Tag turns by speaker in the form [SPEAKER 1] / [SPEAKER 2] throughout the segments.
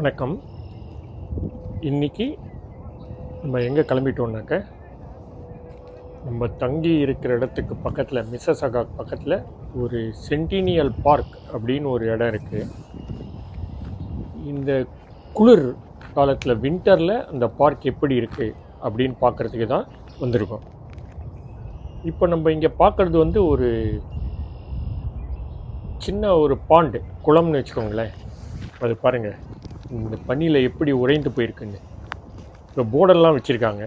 [SPEAKER 1] வணக்கம். இன்னைக்கு நம்ம எங்கே கிளம்பிட்டோம்னாக்க நம்ம தங்கி இருக்கிற இடத்துக்கு பக்கத்தில் மிஸ்ஸசகா பக்கத்தில் ஒரு சென்டினியல் பார்க் அப்படின்னு ஒரு இடம் இருக்குது இந்த குளிர் காலத்தில் வின்டரில் அந்த பார்க் எப்படி இருக்குது அப்படின்னு பார்க்குறதுக்கு தான் வந்திருக்கோம். இப்போ நம்ம இங்கே பார்க்குறது வந்து ஒரு சின்ன ஒரு பாண்டு குளம்னு வச்சுக்கோங்களேன். அது பாருங்கள் இந்த பனியில் எப்படி உறைந்து போயிருக்குன்னு. இப்போ போர்டெல்லாம் வச்சுருக்காங்க.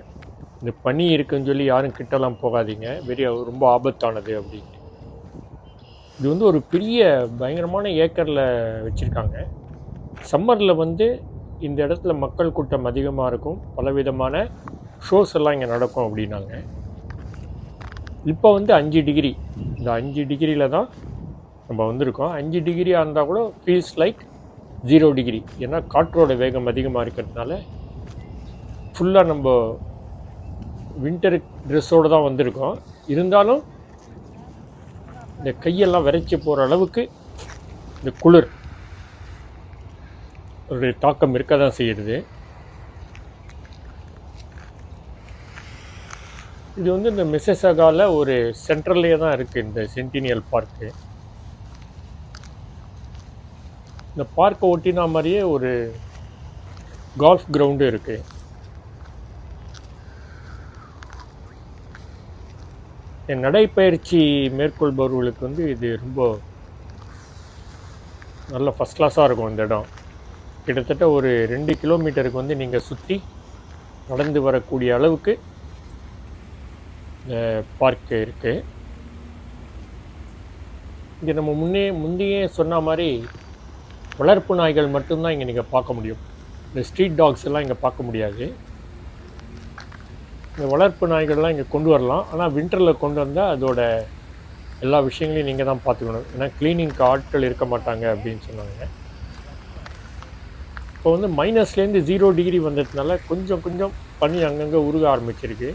[SPEAKER 1] இந்த பனி இருக்குன்னு சொல்லி யாரும் கிட்டலாம் போகாதீங்க. வெறிய ரொம்ப ஆபத்தானது அப்படின்ட்டு. இது வந்து ஒரு பெரிய பயங்கரமான ஏக்கரில் வச்சுருக்காங்க. சம்மரில் வந்து இந்த இடத்துல மக்கள் கூட்டம் அதிகமாக இருக்கும். பலவிதமான ஷோஸ் எல்லாம் இங்கே நடக்கும் அப்படின்னாங்க. இப்போ வந்து அஞ்சு டிகிரி இந்த அஞ்சு டிகிரியில் தான் நம்ம வந்திருக்கோம். அஞ்சு டிகிரியாக இருந்தால் கூட ஃபீல்ஸ் லைக் ஜீரோ டிகிரி ஏன்னா காற்றோட வேகம் அதிகமாக இருக்கிறதுனால ஃபுல்லாக நம்ம வின்டர் ட்ரெஸ்ஸோடு தான் வந்திருக்கோம். இருந்தாலும் இந்த கையெல்லாம் விரைச்சி போகிற அளவுக்கு இந்த குளிர் ஒரு தாக்கம் இருக்க தான் செய்யுது. இது வந்து இந்த மிஸ்ஸஸகாவில் ஒரு சென்ட்ரல்லே தான் இருக்குது இந்த சென்டினியல் பார்க்கு இந்த பார்க்கை ஒட்டினா மாதிரியே ஒரு கால்ஃப் கிரவுண்டு இருக்குது என் நடைப்பயிற்சி மேற்கொள்பவர்களுக்கு வந்து இது ரொம்ப நல்ல ஃபஸ்ட் கிளாஸாக இருக்கும் இந்த இடம். கிட்டத்தட்ட ஒரு ரெண்டு கிலோமீட்டருக்கு வந்து நீங்கள் சுற்றி நடந்து வரக்கூடிய அளவுக்கு இந்த பார்க்கு இருக்குது இங்கே நம்ம முன்னே முந்தையே சொன்ன மாதிரி வளர்ப்பு நாய்கள் மட்டும்தான் இங்கே நீங்கள் பார்க்க முடியும். இந்த ஸ்ட்ரீட் டாக்ஸ் எல்லாம் இங்கே பார்க்க முடியாது. இந்த வளர்ப்பு நாய்கள்லாம் இங்கே கொண்டு வரலாம். ஆனால் வின்டரில் கொண்டு வந்தால் அதோட எல்லா விஷயங்களையும் நீங்கள் தான் பார்த்துக்கணும். ஏன்னா க்ளீனிங்க்கு ஆட்கள் இருக்க மாட்டாங்க அப்படின்னு சொன்னாங்க. இப்போ வந்து மைனஸ்லேருந்து ஜீரோ டிகிரி வந்ததுனால கொஞ்சம் கொஞ்சம் பனி அங்கங்கே உருக ஆரம்பிச்சிருக்கு.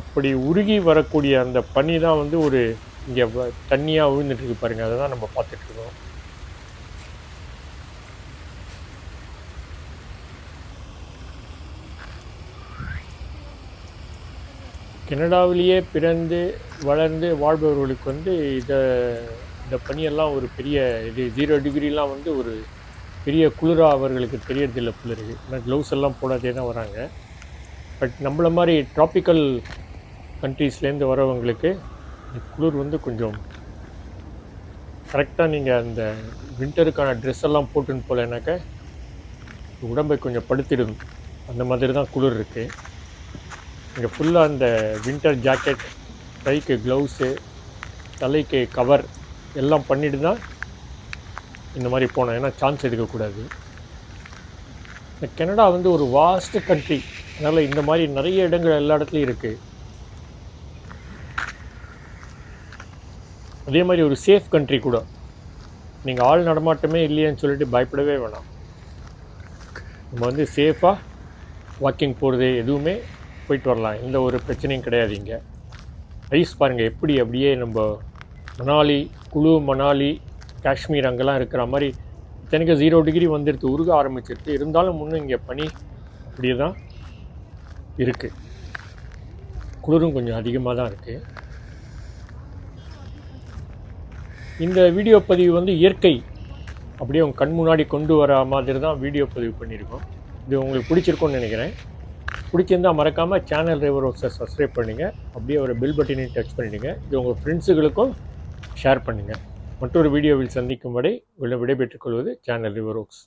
[SPEAKER 1] அப்படி உருகி வரக்கூடிய அந்த பனி தான் வந்து ஒரு இங்கே தண்ணியாக விழுந்துட்டுருக்கு பாருங்கள் அதை தான் நம்ம பார்த்துட்ருக்கோம் கனடாவிலேயே பிறந்து வளர்ந்து வாழ்பவர்களுக்கு வந்து இதை இந்த பனியெல்லாம் ஒரு பெரிய இது ஜீரோ டிகிரிலாம் வந்து ஒரு பெரிய குளிராக அவர்களுக்கு தெரியறதில்லை பிள்ளருக்கு ஏன்னா க்ளவுஸ் எல்லாம் போடாதே தான் வராங்க. பட் நம்மள மாதிரி ட்ராபிக்கல் கண்ட்ரீஸ்லேருந்து வரவங்களுக்கு இந்த குளிர் வந்து கொஞ்சம் கரெக்டாக நீங்கள் அந்த வின்டருக்கான ட்ரெஸ் எல்லாம் போட்டுன்னு போகலனாக்க உடம்பை கொஞ்சம் படுத்திடும். அந்த மாதிரி தான் குளிர் இருக்குது இங்கே ஃபுல்லாக அந்த வின்டர் ஜாக்கெட் கைக்கு க்ளவுஸு தலைக்கு கவர் எல்லாம் பண்ணிட்டு தான் இந்த மாதிரி போனோம். ஏன்னா சான்ஸ் எடுக்கக்கூடாது. இந்த கனடா வந்து ஒரு வாஸ்ட் கண்ட்ரி அதனால் இந்த மாதிரி நிறைய இடங்கள் எல்லா இடத்துலையும் இருக்குது அதே மாதிரி ஒரு சேஃப் கண்ட்ரி கூட. நீங்கள் ஆள் நடமாட்டமே இல்லையேன்னு சொல்லிட்டு பயப்படவே வேணாம். நம்ம வந்து சேஃபாக வாக்கிங் போகிறது எதுவுமே போயிட்டு வரலாம். எந்த ஒரு பிரச்சனையும் கிடையாது இங்கே. ஐஸ் பாருங்கள் எப்படி அப்படியே நம்ம மணாலி குழு மணாலி காஷ்மீர் அங்கெல்லாம் இருக்கிற மாதிரி இத்தனைக்கு ஜீரோ டிகிரி வந்துடுது உருக ஆரம்பிச்சிருது இருந்தாலும் இன்னும் இங்கே பனி அப்படியே தான் இருக்குது குளிரும் கொஞ்சம் அதிகமாக தான் இருக்குது இந்த வீடியோ பதிவு வந்து இயற்கை அப்படியே உங்கள் கண் முன்னாடி கொண்டு வர மாதிரி தான் வீடியோ பதிவு பண்ணியிருக்கோம். இது உங்களுக்கு பிடிச்சிருக்கோன்னு நினைக்கிறேன். பிடிச்சிருந்தால் மறக்காமல் சேனல் ரிவர் ஒர்க்ஸை சப்ஸ்கிரைப் பண்ணுங்கள் அப்படியே ஒரு பில் பட்டனையும் டச் பண்ணிவிடுங்க இது உங்கள் ஃப்ரெண்ட்ஸுகளுக்கும் ஷேர் பண்ணுங்கள் மற்றொரு வீடியோவில் சந்திக்கும் வரை உள்ள விடைபெற்றுக் கொள்வது சேனல் ரிவர் ஒர்க்ஸ்